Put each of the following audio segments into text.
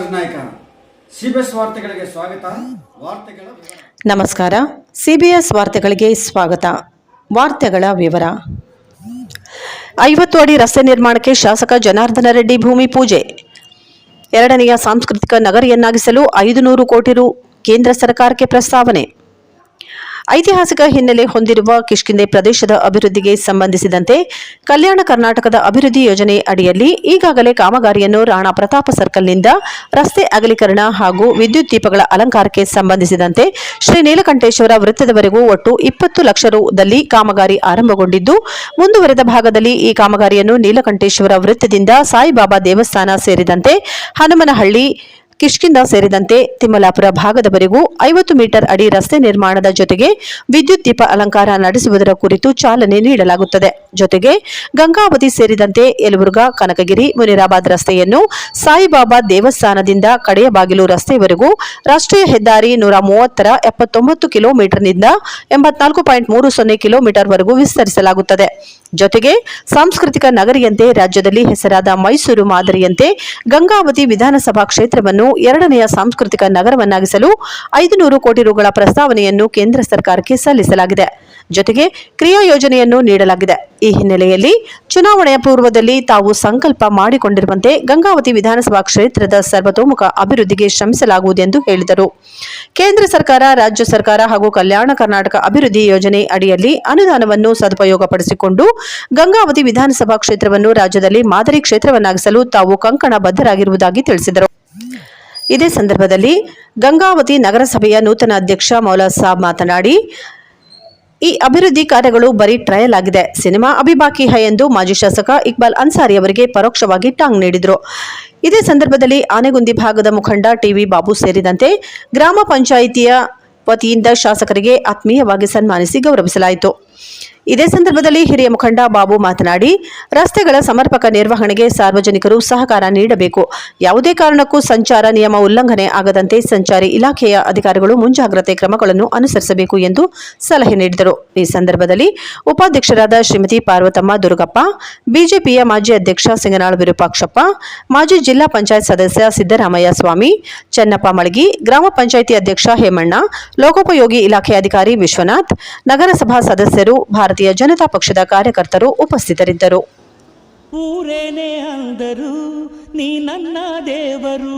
ಸರ್ಕಾರದ ನಾಯಕ ಸಿಬಿಎಸ್ ವಾರ್ತೆಗಳಿಗೆ ಸ್ವಾಗತ. ವಾರ್ತೆಗಳ ನಮಸ್ಕಾರ. ಸಿಬಿಎಸ್ ವಾರ್ತೆಗಳಿಗೆ ಸ್ವಾಗತ. ವಾರ್ತೆಗಳ ವಿವರ. ಐವತ್ತು ಅಡಿ ರಸ್ತೆ ನಿರ್ಮಾಣಕ್ಕೆ ಶಾಸಕ ಜನಾರ್ದನ ರೆಡ್ಡಿ ಭೂಮಿ ಪೂಜೆ. ಎರಡನೆಯ ಸಾಂಸ್ಕೃತಿಕ ನಗರಿಯನ್ನಾಗಿಸಲು ಐದು ನೂರು ಕೋಟಿ ರು ಕೇಂದ್ರ ಸರ್ಕಾರಕ್ಕೆ ಪ್ರಸ್ತಾವನೆ. ಐತಿಹಾಸಿಕ ಹಿನ್ನೆಲೆ ಹೊಂದಿರುವ ಕಿಷ್ಕಿಂದೆ ಪ್ರದೇಶದ ಅಭಿವೃದ್ಧಿಗೆ ಸಂಬಂಧಿಸಿದಂತೆ ಕಲ್ಯಾಣ ಕರ್ನಾಟಕದ ಅಭಿವೃದ್ಧಿ ಯೋಜನೆ ಅಡಿಯಲ್ಲಿ ಈಗಾಗಲೇ ಕಾಮಗಾರಿಯನ್ನು ರಾಣಾ ಪ್ರತಾಪ ಸರ್ಕಲ್ನಿಂದ ರಸ್ತೆ ಅಗಲೀಕರಣ ಹಾಗೂ ವಿದ್ಯುತ್ ದೀಪಗಳ ಅಲಂಕಾರಕ್ಕೆ ಸಂಬಂಧಿಸಿದಂತೆ ಶ್ರೀ ನೀಲಕಂಠೇಶ್ವರ ವೃತ್ತದವರೆಗೂ ಒಟ್ಟು ಇಪ್ಪತ್ತು ಲಕ್ಷ ರುದಲ್ಲಿ ಕಾಮಗಾರಿ ಆರಂಭಗೊಂಡಿದ್ದು, ಮುಂದುವರೆದ ಭಾಗದಲ್ಲಿ ಈ ಕಾಮಗಾರಿಯನ್ನು ನೀಲಕಂಠೇಶ್ವರ ವೃತ್ತದಿಂದ ಸಾಯಿಬಾಬಾ ದೇವಸ್ಥಾನ ಸೇರಿದಂತೆ ಹನುಮನಹಳ್ಳಿ ಕಿಷ್ಕಿಂದ ಸೇರಿದಂತೆ ತಿಮ್ಮಲಾಪುರ ಭಾಗದವರೆಗೂ ಐವತ್ತು ಮೀಟರ್ ಅಡಿ ರಸ್ತೆ ನಿರ್ಮಾಣದ ಜೊತೆಗೆ ವಿದ್ಯುತ್ ದೀಪ ಅಲಂಕಾರ ನಡೆಸುವುದರ ಕುರಿತು ಚಾಲನೆ ನೀಡಲಾಗುತ್ತದೆ. ಜೊತೆಗೆ ಗಂಗಾವತಿ ಸೇರಿದಂತೆ ಯಲಬುರ್ಗಾ, ಕನಕಗಿರಿ, ಮುನಿರಾಬಾದ್ ರಸ್ತೆಯನ್ನು ಸಾಯಿಬಾಬಾ ದೇವಸ್ಥಾನದಿಂದ ಕಡೆಯ ಬಾಗಿಲು ರಸ್ತೆಯವರೆಗೂ ರಾಷ್ಟ್ರೀಯ ಹೆದ್ದಾರಿ ನೂರ ಮೂವತ್ತರ ಎಪ್ಪತ್ತೊಂಬತ್ತು ಕಿಲೋಮೀಟರ್ನಿಂದ ಎಂಬತ್ನಾಲ್ಕು ಪಾಯಿಂಟ್ ಮೂರು ಸೊನ್ನೆ ಕಿಲೋಮೀಟರ್ವರೆಗೂ ವಿಸ್ತರಿಸಲಾಗುತ್ತದೆ. ಜೊತೆಗೆ ಸಾಂಸ್ಕೃತಿಕ ನಗರಿಯಂತೆ ರಾಜ್ಯದಲ್ಲಿ ಹೆಸರಾದ ಮೈಸೂರು ಮಾದರಿಯಂತೆ ಗಂಗಾವತಿ ವಿಧಾನಸಭಾ ಕ್ಷೇತ್ರವನ್ನು ಎರಡನೆಯ ಸಾಂಸ್ಕೃತಿಕ ನಗರವನ್ನಾಗಿಸಲು ಐದು ನೂರು ಕೋಟಿ ರುಗಳ ಪ್ರಸ್ತಾವನೆಯನ್ನು ಕೇಂದ್ರ ಸರ್ಕಾರಕ್ಕೆ ಸಲ್ಲಿಸಲಾಗಿದೆ. ಜೊತೆಗೆ ಕ್ರಿಯಾ ಯೋಜನೆಯನ್ನು ನೀಡಲಾಗಿದೆ. ಈ ಹಿನ್ನೆಲೆಯಲ್ಲಿ ಚುನಾವಣೆಯ ಪೂರ್ವದಲ್ಲಿ ತಾವು ಸಂಕಲ್ಪ ಮಾಡಿಕೊಂಡಿರುವಂತೆ ಗಂಗಾವತಿ ವಿಧಾನಸಭಾ ಕ್ಷೇತ್ರದ ಸರ್ವತೋಮುಖ ಅಭಿವೃದ್ಧಿಗೆ ಶ್ರಮಿಸಲಾಗುವುದು ಎಂದು ಹೇಳಿದರು. ಕೇಂದ್ರ ಸರ್ಕಾರ, ರಾಜ್ಯ ಸರ್ಕಾರ ಹಾಗೂ ಕಲ್ಯಾಣ ಕರ್ನಾಟಕ ಅಭಿವೃದ್ಧಿ ಯೋಜನೆ ಅಡಿಯಲ್ಲಿ ಅನುದಾನವನ್ನು ಸದುಪಯೋಗಪಡಿಸಿಕೊಂಡು ಗಂಗಾವತಿ ವಿಧಾನಸಭಾ ಕ್ಷೇತ್ರವನ್ನು ರಾಜ್ಯದಲ್ಲಿ ಮಾದರಿ ಕ್ಷೇತ್ರವನ್ನಾಗಿಸಲು ತಾವು ಕಂಕಣ ಬದ್ಧರಾಗಿರುವುದಾಗಿ ತಿಳಿಸಿದರು. ಇದೇ ಸಂದರ್ಭದಲ್ಲಿ ಗಂಗಾವತಿ ನಗರಸಭೆಯ ನೂತನ ಅಧ್ಯಕ್ಷ ಮೌಲಾ ಸಾಬ್ ಮಾತನಾಡಿ, ಈ ಅಭಿವೃದ್ಧಿ ಕಾರ್ಯಗಳು ಬರೀ ಟ್ರಯಲ್ ಆಗಿದೆ. ಸಿನಿಮಾ ಅಭಿಬಾಕಿ ಹೈ ಎಂದು ಮಾಜಿ ಶಾಸಕ ಇಕ್ಬಾಲ್ ಅನ್ಸಾರಿ ಅವರಿಗೆ ಪರೋಕ್ಷವಾಗಿ ಟಾಂಗ್ ನೀಡಿದರು. ಇದೇ ಸಂದರ್ಭದಲ್ಲಿ ಆನೆಗುಂದಿ ಭಾಗದ ಮುಖಂಡ ಟಿವಿ ಬಾಬು ಸೇರಿದಂತೆ ಗ್ರಾಮ ಪಂಚಾಯಿತಿಯ ವತಿಯಿಂದ ಶಾಸಕರಿಗೆ ಆತ್ಮೀಯವಾಗಿ ಸನ್ಮಾನಿಸಿ ಗೌರವಿಸಲಾಯಿತು. ಇದೇ ಸಂದರ್ಭದಲ್ಲಿ ಹಿರಿಯ ಮುಖಂಡ ಬಾಬು ಮಾತನಾಡಿ, ರಸ್ತೆಗಳ ಸಮರ್ಪಕ ನಿರ್ವಹಣೆಗೆ ಸಾರ್ವಜನಿಕರು ಸಹಕಾರ ನೀಡಬೇಕು. ಯಾವುದೇ ಕಾರಣಕ್ಕೂ ಸಂಚಾರ ನಿಯಮ ಉಲ್ಲಂಘನೆ ಆಗದಂತೆ ಸಂಚಾರಿ ಇಲಾಖೆಯ ಅಧಿಕಾರಿಗಳು ಮುಂಜಾಗ್ರತೆ ಕ್ರಮಗಳನ್ನು ಅನುಸರಿಸಬೇಕು ಎಂದು ಸಲಹೆ ನೀಡಿದರು. ಈ ಸಂದರ್ಭದಲ್ಲಿ ಉಪಾಧ್ಯಕ್ಷರಾದ ಶ್ರೀಮತಿ ಪಾರ್ವತಮ್ಮ ದುರ್ಗಪ್ಪ, ಬಿಜೆಪಿಯ ಮಾಜಿ ಅಧ್ಯಕ್ಷ ಸಿಂಗನಾಳ್ ವಿರೂಪಾಕ್ಷಪ್ಪ, ಮಾಜಿ ಜಿಲ್ಲಾ ಪಂಚಾಯತ್ ಸದಸ್ಯ ಸಿದ್ದರಾಮಯ್ಯ ಸ್ವಾಮಿ, ಚನ್ನಪ್ಪ ಮಳಗಿ, ಗ್ರಾಮ ಪಂಚಾಯಿತಿ ಅಧ್ಯಕ್ಷ ಹೇಮಣ್ಣ, ಲೋಕೋಪಯೋಗಿ ಇಲಾಖೆ ಅಧಿಕಾರಿ ವಿಶ್ವನಾಥ್, ನಗರಸಭಾ ಸದಸ್ಯರು ಭಾರತೀಯ ಜನತಾ ಪಕ್ಷದ ಕಾರ್ಯಕರ್ತರು ಉಪಸ್ಥಿತರಿದ್ದರು. ಅಂದರು ನೀ ನನ್ನ ದೇವರು.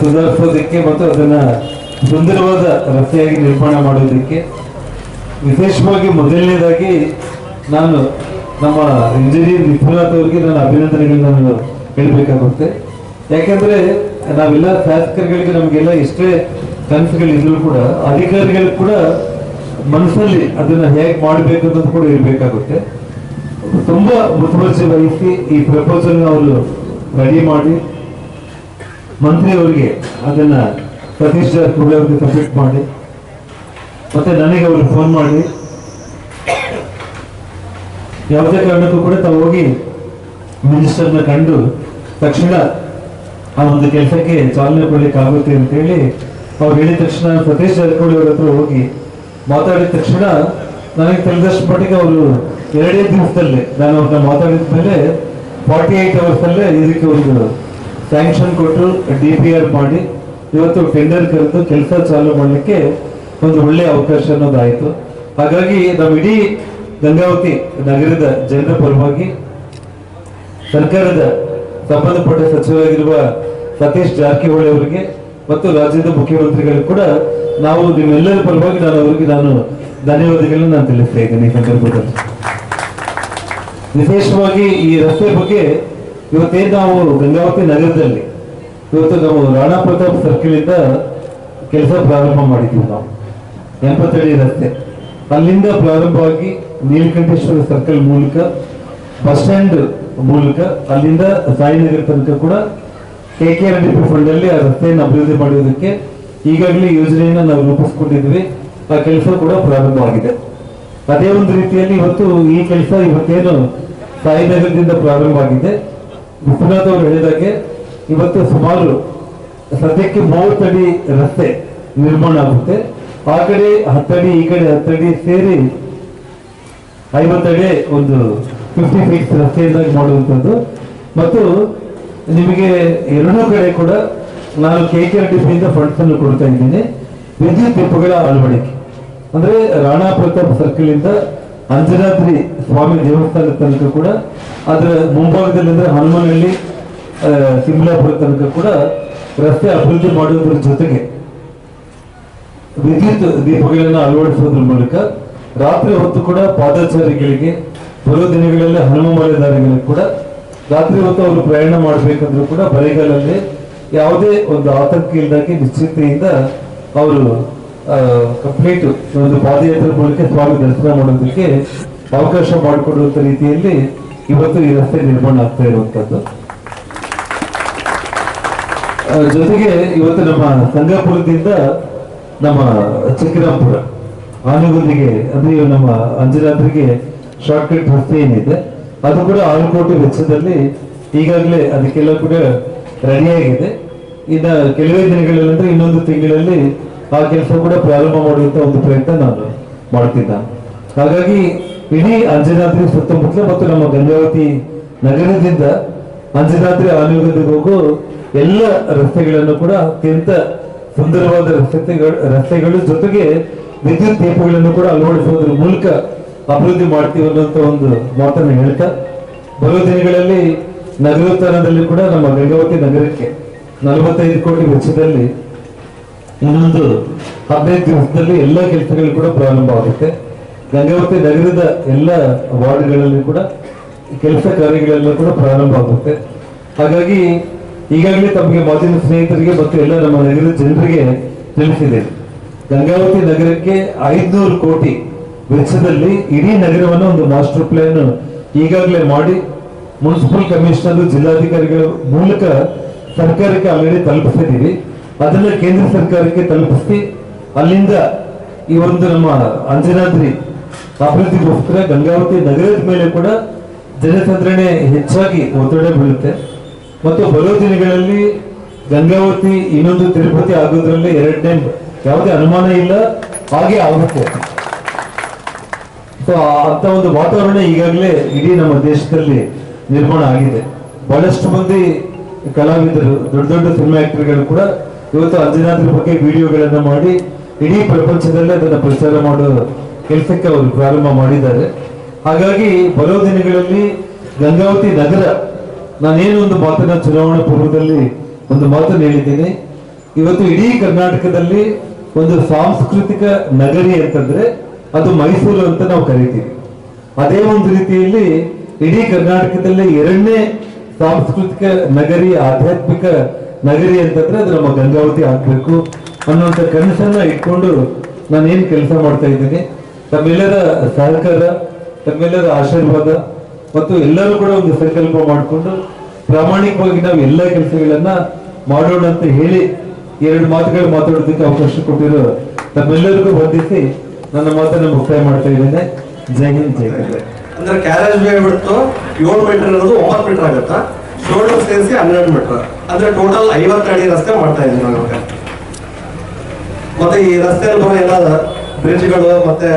ಸುಧಾರಿಸೋದಕ್ಕೆ ಮತ್ತು ಅದನ್ನ ಸುಂದರವಾದ ರಸ್ತೆಯಾಗಿ ನಿರ್ಮಾಣ ಮಾಡೋದಕ್ಕೆ ವಿಶೇಷವಾಗಿ ಮೊದಲನೇದಾಗಿ ನಾನು ನಮ್ಮ ಇಂಜಿನಿಯರ್ ವಿಫುಲಾತ್ ಅವರಿಗೆ ನಾನು ಅಭಿನಂದನೆಗಳನ್ನ ನಾನು ಹೇಳಬೇಕಾಗುತ್ತೆ. ಯಾಕೆಂದರೆ ನಾವೆಲ್ಲ ಶಾಸಕರುಗಳಿಗೆ ನಮಗೆಲ್ಲ ಎಷ್ಟೇ ಕನಸುಗಳಿದ್ರು ಕೂಡ, ಅಧಿಕಾರಿಗಳು ಕೂಡ ಮನಸ್ಸಲ್ಲಿ ಅದನ್ನ ಹೇಗೆ ಮಾಡಬೇಕು ಅನ್ನೋದು ಕೂಡ ಇರಬೇಕಾಗುತ್ತೆ ತುಂಬಾ ಮುತುವರ್ಜಿ ವಹಿಸಿ ಈ ಪ್ರಪೋಸಲ್ ಅವರು ರೆಡಿ ಮಾಡಿ ಮಂತ್ರಿ ಅವರಿಗೆ ಅದನ್ನ ಸತೀಶ್ ಜಾರಕಿಹೊಳಿ ಅವರಿಗೆ ಸಬ್ಮಿಟ್ ಮಾಡಿ. ಮತ್ತೆ ನನಗೆ ಅವರು ಫೋನ್ ಮಾಡಿ. ಯಾವುದೇ ಕಾರಣಕ್ಕೂ ಕೂಡ ತಾವು ಹೋಗಿ ಮಿನಿಸ್ಟರ್ನ ಕಂಡು ತಕ್ಷಣ ಆ ಒಂದು ಕೆಲಸಕ್ಕೆ ಚಾಲನೆ ಕೊಡ್ಲಿಕ್ಕೆ ಆಗುತ್ತೆ ಅಂತ ಹೇಳಿ ಅವ್ರು ಹೇಳಿದ ತಕ್ಷಣ ಸತೀಶ್ ಜಾರಕಿಹೊಳಿ ಅವ್ರ ಹತ್ರ ಹೋಗಿ ಮಾತಾಡಿದ ತಕ್ಷಣ ನನಗೆ ತಿಳಿದಷ್ಟು ಮಟ್ಟಿಗೆ ಅವರು ಎರಡೇ ದಿವಸದಲ್ಲೇ ನಾನು ಅವ್ರನ್ನ ಮಾತಾಡಿದ ಮೇಲೆ ಫಾರ್ಟಿ ಏಟ್ ಅವರ್ಸ್ ಅಲ್ಲೇ ಇದಕ್ಕೆ ಒಂದು ಸ್ಯಾಂಕ್ಷನ್ ಕೊಟ್ಟು ಡಿ ಪಿ ಆರ್ ಮಾಡಿ, ಇವತ್ತು ಟೆಂಡರ್ ಕರೆದು ಕೆಲಸ ಚಾಲು ಮಾಡಲಿಕ್ಕೆ ಒಂದು ಒಳ್ಳೆಯ ಅವಕಾಶ ಅನ್ನೋದಾಯಿತು. ಹಾಗಾಗಿ ನಾವು ಇಡೀ ಗಂಗಾವತಿ ನಗರದ ಜನರ ಪರವಾಗಿ ಸರ್ಕಾರದ ಸಂಬಂಧಪಟ್ಟ ಸಚಿವರಾಗಿರುವ ಸತೀಶ್ ಜಾರಕಿಹೊಳಿ ಅವರಿಗೆ ಮತ್ತು ರಾಜ್ಯದ ಮುಖ್ಯಮಂತ್ರಿಗಳು ಕೂಡ ನಾವು ನಿಮ್ಮೆಲ್ಲರ ಪರವಾಗಿ ನಾನು ಅವರಿಗೆ ನಾನು ಧನ್ಯವಾದಗಳನ್ನು ನಾನು ತಿಳಿಸ್ತಾ ಇದ್ದೇನೆ ಈ ಸಂದರ್ಭದಲ್ಲಿ. ವಿಶೇಷವಾಗಿ ಈ ರಸ್ತೆ ಬಗ್ಗೆ ಇವತ್ತೇನು ನಾವು ಗಂಗಾವತಿ ನಗರದಲ್ಲಿ ಇವತ್ತು ನಾವು ರಾಣಾ ಪ್ರತಾಪ್ ಸರ್ಕಲ್ ಇಂದ ಕೆಲಸ ಪ್ರಾರಂಭ ಮಾಡಿದ್ವಿ ನಾವು. ಎಂಬತ್ತಡಿ ರಸ್ತೆ. ಅಲ್ಲಿಂದ ಪ್ರಾರಂಭವಾಗಿ ನೀಲಕಂಠೇಶ್ವರ ಸರ್ಕಲ್ ಮೂಲಕ ಬಸ್ ಸ್ಟ್ಯಾಂಡ್ ಮೂಲಕ, ಅಲ್ಲಿಂದ ಸಾಯಿನಗರ ತನಕ ಕೂಡ K K R D P fund ಅಲ್ಲಿ ಆ ರಸ್ತೆಯನ್ನು ಅಭಿವೃದ್ಧಿ ಮಾಡುವುದಕ್ಕೆ ಈಗಾಗಲೇ ಯೋಜನೆಯನ್ನ ನಾವು ರೂಪಿಸ್ಕೊಂಡಿದ್ವಿ ಆ ಕೆಲಸ ಕೂಡ ಪ್ರಾರಂಭವಾಗಿದೆ. ಅದೇ ಒಂದು ರೀತಿಯಲ್ಲಿ ಇವತ್ತು ಈ ಕೆಲಸ ಇವತ್ತೇನು ಸಾಯಿನಗರದಿಂದ ಪ್ರಾರಂಭವಾಗಿದೆ. ವಿಶ್ವನಾಥ್ ಅವರು ಹೇಳಿದಾಗೆ ಇವತ್ತು ಸುಮಾರು ಸದ್ಯಕ್ಕೆ ಮೂವತ್ತಡಿ ರಸ್ತೆ ನಿರ್ಮಾಣ ಆಗುತ್ತೆ. ಆ ಕಡೆ ಹತ್ತಡಿ ಈ ಕಡೆ ಹತ್ತಡಿ ಸೇರಿ ಐವತ್ತಡಿ ಒಂದು ಫಿಫ್ಟಿ ಫೀಟ್ ರಸ್ತೆಯಿಂದಾಗಿ ಮಾಡುವಂಥದ್ದು. ಮತ್ತು ನಿಮಗೆ ಎರಡೂ ಕಡೆ ಕೂಡ ನಾನು ಕೆ ಕೆ ಆರ್ ಟಿ ಸಿಯಿಂದ ಫಂಡ್ಸ್ ಅನ್ನು ಕೊಡ್ತಾ ಇದ್ದೀನಿ. ವಿದ್ಯುತ್ ದೀಪಗಳ ಅಳವಡಿಕೆ. ಅಂದ್ರೆ ರಾಣಾ ಪ್ರತಾಪ್ ಸರ್ಕಲ್ ಇಂದ ಅಂಜನಾದ್ರಿ ಸ್ವಾಮಿ ದೇವಸ್ಥಾನದ ತನಕ ಕೂಡ ಅದರ ಮುಂಭಾಗದಲ್ಲಿ ಅಂದ್ರೆ ಹನುಮನಹಳ್ಳಿ ಸಿಮ್ಲಾಪುರ ತನಕ ಕೂಡ ರಸ್ತೆ ಅಭಿವೃದ್ಧಿ ಮಾಡುವುದರ ಜೊತೆಗೆ ವಿದ್ಯುತ್ ದೀಪಗಳನ್ನು ಅಳವಡಿಸುವುದರ ಮೂಲಕ ರಾತ್ರಿ ಹೊತ್ತು ಕೂಡ ಪಾದಾಚಾರಿಗಳಿಗೆ ಬರುವ ದಿನಗಳಲ್ಲಿ ಹನುಮ ಕೂಡ ರಾತ್ರಿ ಹೊತ್ತು ಅವರು ಪ್ರಯಾಣ ಮಾಡಬೇಕಂದ್ರೂ ಕೂಡ ಬರಿಗಾಲಲ್ಲಿ ಯಾವುದೇ ಒಂದು ಆತಂಕ ಇಲ್ಲದಾಗಿ ನಿಶ್ಚಿತೆಯಿಂದ ಅವರು ಕಂಪ್ಲೀಟ್ ಒಂದು ಪಾದಯಾತ್ರೆ ಮೂಲಕ ಸ್ವಾಮಿ ದರ್ಶನ ಮಾಡೋದಕ್ಕೆ ಅವಕಾಶ ಮಾಡಿಕೊಡುವಂತ ರೀತಿಯಲ್ಲಿ ಇವತ್ತು ಈ ರಸ್ತೆ ನಿರ್ಮಾಣ ಆಗ್ತಾ ಇರುವಂತದ್ದು ಜೊತೆಗೆ ಇವತ್ತು ನಮ್ಮ ಸಂಗಾಪುರದಿಂದ ನಮ್ಮ ಚಿಕ್ಕರಾಂಪುರ ಆನೆಗುಂದಿಗೆ, ಅಂದ್ರೆ ನಮ್ಮ ಅಂಜನಾದ್ರಿಗೆ ಶಾರ್ಟ್ ಕಟ್ ರಸ್ತೆ ಏನಿದೆ, ಅದು ಕೂಡ ಆರು ಕೋಟಿ ವೆಚ್ಚದಲ್ಲಿ ಈಗಾಗಲೇ ಅದಕ್ಕೆಲ್ಲ ಕೂಡ ರೆಡಿಯಾಗಿದೆ ಇನ್ನ ಕೆಲವೇ ದಿನಗಳಲ್ಲಿ ಅಂದ್ರೆ ಇನ್ನೊಂದು ತಿಂಗಳಲ್ಲಿ ಆ ಕೆಲಸ ಕೂಡ ಪ್ರಾರಂಭ ಮಾಡುವಂತ ಒಂದು ಪ್ರಯತ್ನ ನಾನು ಮಾಡ್ತಿದ್ದ ಹಾಗಾಗಿ ಇಡೀ ಅಂಜನಾದ್ರಿ ಸುತ್ತಮುತ್ತಲ ಮತ್ತು ನಮ್ಮ ಗಂಗಾವತಿ ನಗರದಿಂದ ಅಂಜನಾದ್ರಿ ಆನೆಗುಂದಿಗೆ ಹೋಗೋ ಎಲ್ಲ ರಸ್ತೆಗಳನ್ನು ಕೂಡ ಅತ್ಯಂತ ಸುಂದರವಾದ ರಸ್ತೆಗಳು ರಸ್ತೆಗಳು ಜೊತೆಗೆ ವಿದ್ಯುತ್ ದೀಪಗಳನ್ನು ಕೂಡ ಅಳವಡಿಸುವುದರ ಮೂಲಕ ಅಭಿವೃದ್ಧಿ ಮಾಡ್ತೀವಿ ಅಂತ ಒಂದು ಮಾತನ್ನು ಹೇಳ್ತಾ, ಬರುವ ದಿನಗಳಲ್ಲಿ ನಗರೋತ್ಥಾನದಲ್ಲಿ ಕೂಡ ನಮ್ಮ ಗಂಗಾವತಿ ನಗರಕ್ಕೆ ನಲವತ್ತೈದು ಕೋಟಿ ವೆಚ್ಚದಲ್ಲಿ ಇನ್ನೊಂದು ಹದಿನೈದು ದಿವಸದಲ್ಲಿ ಎಲ್ಲ ಕೆಲಸಗಳು ಕೂಡ ಪ್ರಾರಂಭ ಆಗುತ್ತೆ ಗಂಗಾವತಿ ನಗರದ ಎಲ್ಲ ವಾರ್ಡ್ಗಳಲ್ಲಿ ಕೂಡ ಕೆಲಸ ಕಾರ್ಯಗಳೆಲ್ಲ ಕೂಡ ಪ್ರಾರಂಭ ಆಗುತ್ತೆ. ಹಾಗಾಗಿ ಈಗಾಗಲೇ ತಮಗೆ ಮಾಧ್ಯಮ ಸ್ನೇಹಿತರಿಗೆ ಮತ್ತು ಎಲ್ಲ ನಮ್ಮ ನಗರದ ಜನರಿಗೆ ತಿಳಿಸಿದೆ. ಗಂಗಾವತಿ ನಗರಕ್ಕೆ ಐದ್ನೂರು ಕೋಟಿ ವೆಚ್ಚದಲ್ಲಿ ಇಡೀ ನಗರವನ್ನು ಒಂದು ಮಾಸ್ಟರ್ ಪ್ಲಾನ್ ಈಗಾಗಲೇ ಮಾಡಿ ಮುನ್ಸಿಪಲ್ ಕಮಿಷನರ್, ಜಿಲ್ಲಾಧಿಕಾರಿಗಳ ಮೂಲಕ ಸರ್ಕಾರಕ್ಕೆ ಆಲ್ರೆಡಿ ತಲುಪಿಸಿದ್ದೀವಿ. ಅದನ್ನ ಕೇಂದ್ರ ಸರ್ಕಾರಕ್ಕೆ ತಲುಪಿಸಿ, ಅಲ್ಲಿಂದ ಈ ಒಂದು ನಮ್ಮ ಅಂಜನಾದ್ರಿ ಅಭಿವೃದ್ಧಿಗೋಸ್ಕರ ಗಂಗಾವತಿ ನಗರದ ಮೇಲೆ ಕೂಡ ಜನಸಂದ್ರಣೆ ಹೆಚ್ಚಾಗಿ ಒತ್ತಡ ಬೀಳುತ್ತೆ. ಮತ್ತು ಬರೋ ದಿನಗಳಲ್ಲಿ ಗಂಗಾವತಿ ಇನ್ನೊಂದು ತಿರುಪತಿ ಆಗೋದ್ರಲ್ಲಿ ಎರಡನೇ ಯಾವುದೇ ಅನುಮಾನ ಇಲ್ಲ, ಹಾಗೆ ಆಗುತ್ತೆ. ಸೊ ಅಂತ ಒಂದು ವಾತಾವರಣ ಈಗಾಗಲೇ ಇಡೀ ನಮ್ಮ ದೇಶದಲ್ಲಿ ನಿರ್ಮಾಣ ಆಗಿದೆ. ಬಹಳಷ್ಟು ಮಂದಿ ಕಲಾವಿದರು, ದೊಡ್ಡ ದೊಡ್ಡ ಸಿನಿಮಾ ಆಕ್ಟರ್ಗಳು ಕೂಡ ಇವತ್ತು ಅಂಜನಾದ್ರ ಬಗ್ಗೆ ವಿಡಿಯೋಗಳನ್ನ ಮಾಡಿ ಇಡೀ ಪ್ರಪಂಚದಲ್ಲೇ ಅದನ್ನ ಪ್ರಚಾರ ಮಾಡೋ ಕೆಲಸಕ್ಕೆ ಅವರು ಪ್ರಾರಂಭ ಮಾಡಿದ್ದಾರೆ. ಹಾಗಾಗಿ ಬರೋ ದಿನಗಳಲ್ಲಿ ಗಂಗಾವತಿ ನಗರ, ನಾನೇನು ಒಂದು ಮಾತನ್ನ ಚುನಾವಣಾ ಪೂರ್ವದಲ್ಲಿ ಒಂದು ಮಾತನ್ನು ಹೇಳಿದ್ದೀನಿ. ಇವತ್ತು ಇಡೀ ಕರ್ನಾಟಕದಲ್ಲಿ ಒಂದು ಸಾಂಸ್ಕೃತಿಕ ನಗರಿ ಅಂತಂದ್ರೆ ಅದು ಮೈಸೂರು ಅಂತ ನಾವು ಕರಿತೀವಿ. ಅದೇ ಒಂದು ರೀತಿಯಲ್ಲಿ ಇಡೀ ಕರ್ನಾಟಕದಲ್ಲಿ ಎರಡನೇ ಸಾಂಸ್ಕೃತಿಕ ನಗರಿ, ಆಧ್ಯಾತ್ಮಿಕ ನಗರಿ ಅಂತಂದ್ರೆ ಅದು ನಮ್ಮ ಗಂಗಾವತಿ ಆಗ್ಬೇಕು ಅನ್ನುವಂಥ ಕನಸನ್ನ ಇಟ್ಕೊಂಡು ನಾನೇನು ಕೆಲಸ ಮಾಡ್ತಾ ಇದ್ದೀನಿ. ತಮ್ಮೆಲ್ಲರ ಸಹಕಾರ, ತಮ್ಮೆಲ್ಲರ ಆಶೀರ್ವಾದ ಮತ್ತು ಎಲ್ಲರೂ ಕೂಡ ಒಂದು ಸಂಕಲ್ಪ ಮಾಡಿಕೊಂಡು ಪ್ರಾಮಾಣಿಕವಾಗಿ ನಾವು ಎಲ್ಲ ಕೆಲಸಗಳನ್ನ ಮಾಡೋಣ ಅಂತ ಹೇಳಿ ಎರಡು ಮಾತುಗಳು ಮಾತಾಡೋದಕ್ಕೆ ಅವಕಾಶ ಕೊಟ್ಟಿರೋ ತಮ್ಮೆಲ್ಲರಿಗೂ ಬಂಧಿಸಿ ನನ್ನ ಮಾತನ್ನು ಮುಕ್ತಾಯ ಮಾಡ್ತಾ ಇದ್ದೇನೆ. ಜೈ ಹಿಂದ್, ಜೈ ಅಂದ್ರೆ ಕ್ಯಾರೇಜ್ ವೇ ಬಿಟ್ಟು ಏಳು ಮೀಟರ್ ಇರೋದು ಒಂಬತ್ತು ಮೀಟರ್ ಆಗುತ್ತಾ? ಶೋಲ್ಡರ್ ಸೇರಿಸಿ ಹನ್ನೆರಡು ಮೀಟರ್ ಅಂದ್ರೆ ಟೋಟಲ್ ಐವತ್ತು ಅಡಿ ರಸ್ತೆ ಮಾಡ್ತಾ ಇದ್ದೀನಿ. ಮತ್ತೆ ಈ ರಸ್ತೆ ಬರೋ ಎಲ್ಲ ಬ್ರಿಡ್ಜ್ಗಳು ಮತ್ತೆ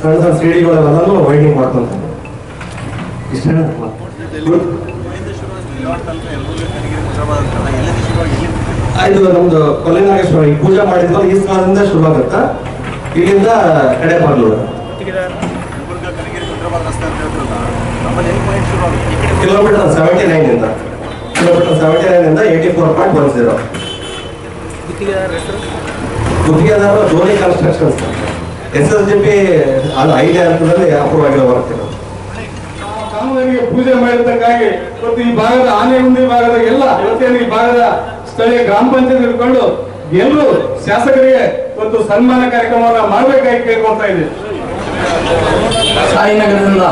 ಸಣ್ಣ ಸಣ್ಣ ಸಿಡಿಗಳೆಲ್ಲನೂ ವೈಡಿಂಗ್ ಮಾಡ್ಕೊಂತ ಇಷ್ಟೇ ಇದು ನಮ್ದು ಕೊಲ್ಲಿನಾಗೇಶ್ವರ ಈ ಪೂಜೆ ಮಾಡಿದ್ಮೇಲೆ ಈ ಸ್ಥಳದಿಂದ ಶುರುವಾಗುತ್ತಾ ಇಲ್ಲಿಂದ ಕಡೆ ಬಾಗ್ಲು ಕಿಲೋಮೀಟರ್ ಸೆವೆಂಟಿ ನೈನ್ ಇಂದ. ಕಿಲೋಮೀಟರ್ ಸೆವೆಂಟಿ ನೈನ್ ಇಂದ eighty four point one zero ಗುತ್ತಿಗೆದಾರ Dhoni constructions S S D P ಅದು ಐದು ಹಂತದಲ್ಲಿ ಅಪ್ರೂವ್ ಆಗಿರೋ ವರ್ಕ್ ಪೂಜೆ ಮಾಡಿದ್ದಕ್ಕಾಗಿ ಮತ್ತು ಈ ಭಾಗದ ಆನೆ ಮುಂದೆ ಭಾಗದ ಎಲ್ಲ ಇವತ್ತೇನು ಈ ಭಾಗದ ಸ್ಥಳೀಯ ಗ್ರಾಮ ಪಂಚಾಯತ್ ಹಿಡ್ಕೊಂಡು ಎಲ್ಲರೂ ಶಾಸಕರಿಗೆ ಒಂದು ಸನ್ಮಾನ ಕಾರ್ಯಕ್ರಮವನ್ನ ಮಾಡಬೇಕಾಗಿ ಕೇಳ್ಕೊಳ್ತಾ ಇದೆ ಸಾಯಿನಗರದಿಂದ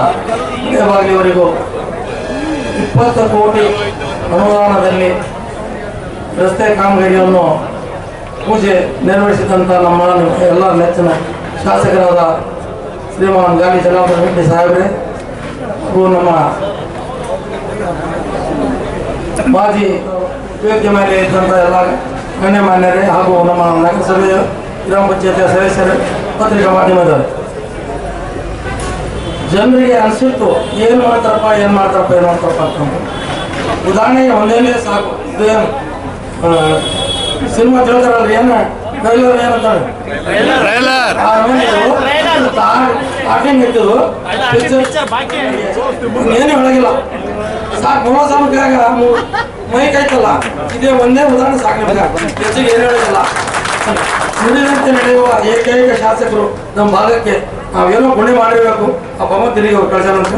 ಬಾಗಿಲಿವರೆಗೂ ಇಪ್ಪತ್ತು ಕೋಟಿ ಅನುದಾನದಲ್ಲಿ ರಸ್ತೆ ಕಾಮಗಾರಿಯನ್ನು ಪೂಜೆ ನೆರವೇರಿಸಿದಂಥ ನಮ್ಮ ಎಲ್ಲ ನೆಚ್ಚಿನ ಶಾಸಕರಾದ ಶ್ರೀಮಾನ್ ಗಾಲಿ ಜನಾರ್ದನ ರೆಡ್ಡಿ ಸಾಹೇಬ್ರೆ ಹಾಗೂ ನಮ್ಮ ಮಾಜಿ ವೇದಿಕೆ ಮೇಲೆ ಇದ್ದಂಥ ಎಲ್ಲ ಗಣ್ಯಮಾನ್ಯರೇ ಹಾಗೂ ನಮ್ಮ ನಗರಸಭೆಯ ಗ್ರಾಮ ಪಂಚಾಯತಿಯ ಸದಸ್ಯರೇ, ಪತ್ರಿಕಾ ಮಾಧ್ಯಮದವರು. ಜನರಿಗೆ ಅನಿಸಿತ್ತು, ಏನು ಮಾಡ್ತಾರಪ್ಪ ಏನು ಮಾಡ್ತಾರಪ್ಪ ಏನು ಮಾಡ್ತಾರಪ್ಪ ಅಂತಂದು ಉದಾಹರಣೆಗೆ ಒಂದೇನೇ ಸಾಕು. ಇದೇನು ಸಿನಿಮಾ ತಿಳ್ತಾರಲ್ರಿ ಏನು ಟ್ರೈಲರ್. ಏನಂತಾರೆ ಏನು ಹೇಳಂಗಿಲ್ಲ. ಸಾಕು ಮೂವತ್ತು ಸಾವಿರ ಮೈಕ್ ಐತಲ್ಲ ಇದೇ ಒಂದೇ ಉದಾಹರಣೆ ಸಾಕು ನಿಮ್ಗೆ. ಹೆಚ್ಚಿಗೆ ಏನು ಹೇಳಿಲ್ಲ ನುಡಿದಂತೆ ನಡೆಯುವ ಏಕೈಕ ಶಾಸಕರು ನಮ್ಮ ಭಾಗಕ್ಕೆ ನಾವೇನೋ ಪುಣ್ಯ ಮಾಡಿರಬೇಕು. ಆ ಪಮ್ಮ ತಿರುಗಿ ಅವ್ರು ಅಂತ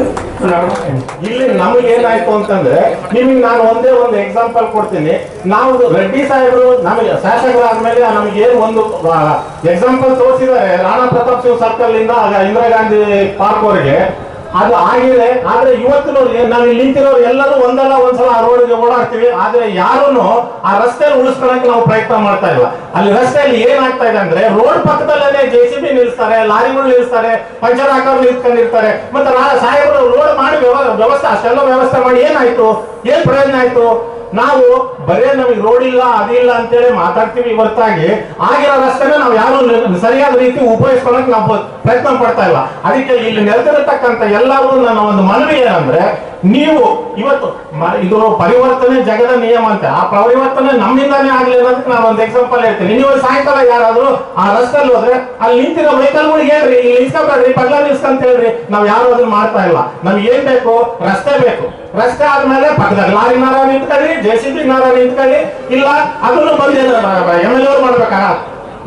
ಇಲ್ಲಿ ನಮಗೆ ಏನಾಯ್ತು ಅಂತಂದ್ರೆ, ನಿಮಗೆ ನಾನು ಒಂದೇ ಒಂದು ಎಕ್ಸಾಂಪಲ್ ಕೊಡ್ತೀನಿ. ನಾವು ರೆಡ್ಡಿ ಸಾಹೇಬರು ನಮಗೆ ಶಾಸಕರಾದ್ಮೇಲೆ ನಮಗೆ ಏನು ಒಂದು ಎಕ್ಸಾಂಪಲ್ ತೋರಿಸಿದ್ದಾರೆ. ರಾಣಾ ಪ್ರತಾಪ್ ಸಿಂಗ್ ಸರ್ಕಲ್ ಇಂದ ಇಂದಿರಾ ಗಾಂಧಿ ಪಾರ್ಕ್ ವರೆಗೆ ಅದು ಆಗಿದೆ ಆದ್ರೆ ಇವತ್ತು ನಾವು ಇಲ್ಲಿ ನಿಂತಿರೋರು ಎಲ್ಲರೂ ಒಂದಲ್ಲ, ಒಂದ್ಸಲ ಆ ರೋಡ್ಗೆ ಓಡಾಡ್ತೀವಿ. ಆದ್ರೆ ಯಾರನ್ನು ಆ ರಸ್ತೆಯಲ್ಲಿ ಉಳಿಸ್ಕೊಳಕ್ಕೆ ನಾವು ಪ್ರಯತ್ನ ಮಾಡ್ತಾ ಇಲ್ಲ. ಅಲ್ಲಿ ರಸ್ತೆಯಲ್ಲಿ ಏನಾಗ್ತಾ ಇದೆ ಅಂದ್ರೆ ರೋಡ್ ಪಕ್ಕದಲ್ಲೇ ಜೆ ಸಿ ಬಿ ನಿಲ್ಲಿಸ್ತಾರೆ ಲಾರಿಗಳು ನಿಲ್ಲಿಸ್ತಾರೆ ಪಂಚರ್ ಹಾಕೋರು ನಿಂತ್ಕೊಂಡಿರ್ತಾರೆ. ಮತ್ತೆ ಸಾಹೇಬರು ರೋಡ್ ಮಾಡಿ ವ್ಯವ- ವ್ಯವಸ್ಥೆ ಅಷ್ಟೆಲ್ಲ ವ್ಯವಸ್ಥೆ ಮಾಡಿ ಏನಾಯ್ತು? ಏನ್ ಪ್ರಯೋಜನ ಆಯ್ತು? ನಾವು ಬರೇ ನಮಗೆ ರೋಡ್ ಇಲ್ಲ ಅದಿಲ್ಲ ಅಂತೇಳಿ ಮಾತಾಡ್ತೀವಿ ಹೊರತಾಗಿ, ಆಗಿರೋ ರಸ್ತೆನ ನಾವು ಯಾರು ಸರಿಯಾದ ರೀತಿ ಉಪಯೋಗಿಸ್ಕೊಳಕ್ ನಾವು ಪ್ರಯತ್ನ ಪಡ್ತಾ ಇಲ್ಲ. ಅದಕ್ಕೆ ಇಲ್ಲಿ ನೆಲೆದಿರತಕ್ಕಂತ ಎಲ್ಲರೂ ನನ್ನ ಒಂದು ಮನವಿ ಏನಂದ್ರೆ, ನೀವು ಇವತ್ತು ಇದು ಪರಿವರ್ತನೆ ಜಗದ ನಿಯಮ ಅಂತ. ಆ ಪರಿವರ್ತನೆ ನಮ್ಮಿಂದಾನೇ ಆಗ್ಲಿ ಅನ್ನೋದಕ್ಕೆ ನಾನು ಒಂದು ಎಕ್ಸಾಂಪಲ್ ಹೇಳ್ತೀನಿ. ನೀವು ಸಾಯಂಕಾಲ ಯಾರಾದ್ರೂ ಆ ರಸ್ತೆಯಲ್ಲಿ ಹೋದ್ರೆ, ಅಲ್ಲಿ ನಿಂತಿರೋ ವೆಹಿಕಲ್ಗಳಿಗೆ ಹೇಳ್ರಿ, ಇಲ್ಲಿ ನಿಲ್ಸ್ಕೊಬೇಡ್ರಿ ಪಗ್ಲ ನಿಲ್ಸ್ಕಂತ ಹೇಳ್ರಿ. ನಾವ್ ಯಾರು ಅದನ್ನ ಮಾಡ್ತಾ ಇಲ್ಲ. ನಮ್ಗೆ ಏನ್ ಬೇಕು? ರಸ್ತೆ ಬೇಕು. ರಸ್ತೆ ಆದ್ಮೇಲೆ ಪಕ್ಕದಲ್ಲಿ ಲಾರಿ ನಾರ ನಿಂತ್ಕೊಳ್ಳಿ ಜೆ ಸಿ ಬಿ ನಾರ ನಿಂತ್ಕೊಳ್ಳಿ. ಇಲ್ಲ, ಅದನ್ನು ಬಂದು ಎಂ ಎಲ್ ಎ ಮಾಡ್ಬೇಕಾ?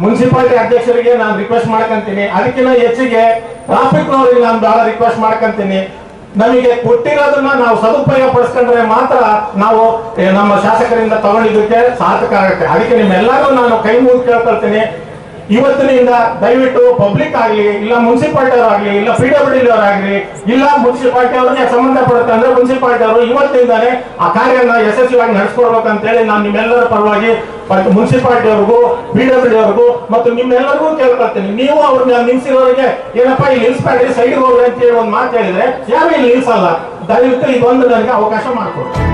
ಮುನ್ಸಿಪಾಲಿಟಿ ಅಧ್ಯಕ್ಷರಿಗೆ ನಾನು ರಿಕ್ವೆಸ್ಟ್ ಮಾಡ್ಕೊಂತೀನಿ. ಅದಕ್ಕಿಂತ ಹೆಚ್ಚಿಗೆ ಟ್ರಾಫಿಕ್ ನವರಿಗೆ ನಾನು ಬಹಳ ರಿಕ್ವೆಸ್ಟ್ ಮಾಡ್ಕೊಂತೀನಿ. ನಮಗೆ ಕೊಟ್ಟಿರೋದನ್ನ ನಾವು ಸದುಪಯೋಗ ಪಡಿಸ್ಕೊಂಡ್ರೆ ಮಾತ್ರ ನಾವು ನಮ್ಮ ಶಾಸಕರಿಂದ ತಗೊಂಡಿದ್ದಕ್ಕೆ ಸಾರ್ಥಕ ಆಗುತ್ತೆ. ಅದಕ್ಕೆ ನಿಮ್ಮೆಲ್ಲರೂ ನಾನು ಕೈ ಮುಗಿದು ಕೇಳ್ಕೊಳ್ತೀನಿ. ಇವತ್ತಿನಿಂದ ದಯವಿಟ್ಟು ಪಬ್ಲಿಕ್ ಆಗ್ಲಿ, ಇಲ್ಲ ಮುನ್ಸಿಪಾಲ್ಟಿ ಆಗಲಿ ಇಲ್ಲ ಪಿ ಡಬ್ಲ್ಯೂ ಡಿ ಇಲ್ಲ ಮುನ್ಸಿಪಾಲ್ಟಿ ಅವ್ರಿಗೆ ಸಂಬಂಧಪಡುತ್ತೆ ಅಂದ್ರೆ ಮುನ್ಸಿಪಾಲ್ಟಿ ಅವರು ಇವತ್ತಿಂದಾನೆ ಆ ಕಾರ್ಯನ ಯಶಸ್ವಿಯಾಗಿ ನಡೆಸ್ಕೊಡ್ಬೇಕಂತೇಳಿ ನಾನು ನಿಮ್ಮೆಲ್ಲರ ಪರವಾಗಿ ಮುನ್ಸಿಪಾಲ್ಟಿ ಅವ್ರಿಗೂ ಪಿ ಡಬ್ಲ್ಯೂ ಅವ್ರಿಗೂ ಮತ್ತು ನಿಮ್ಮೆಲ್ಲರಿಗೂ ಕೇಳ್ಕೊಳ್ತೀನಿ. ನೀವು ಅವ್ರನ್ನ ನಿಲ್ಸಿರೋರಿಗೆ, ಏನಪ್ಪಾ ಇಲ್ಲಿ ನಿಲ್ಸ್ಬೇಡ್ರಿ ಸೈಡ್ ಹೋಗ್ರಿ ಅಂತ ಹೇಳಿ ಒಂದು ಮಾತು ಹೇಳಿದ್ರೆ, ಯಾರು ಇಲ್ಲಿ ನಿಲ್ಸಲ್ಲ? ದಯವಿಟ್ಟು ಇದೊಂದು ನನಗೆ ಅವಕಾಶ ಮಾಡಿಕೊಡಿ.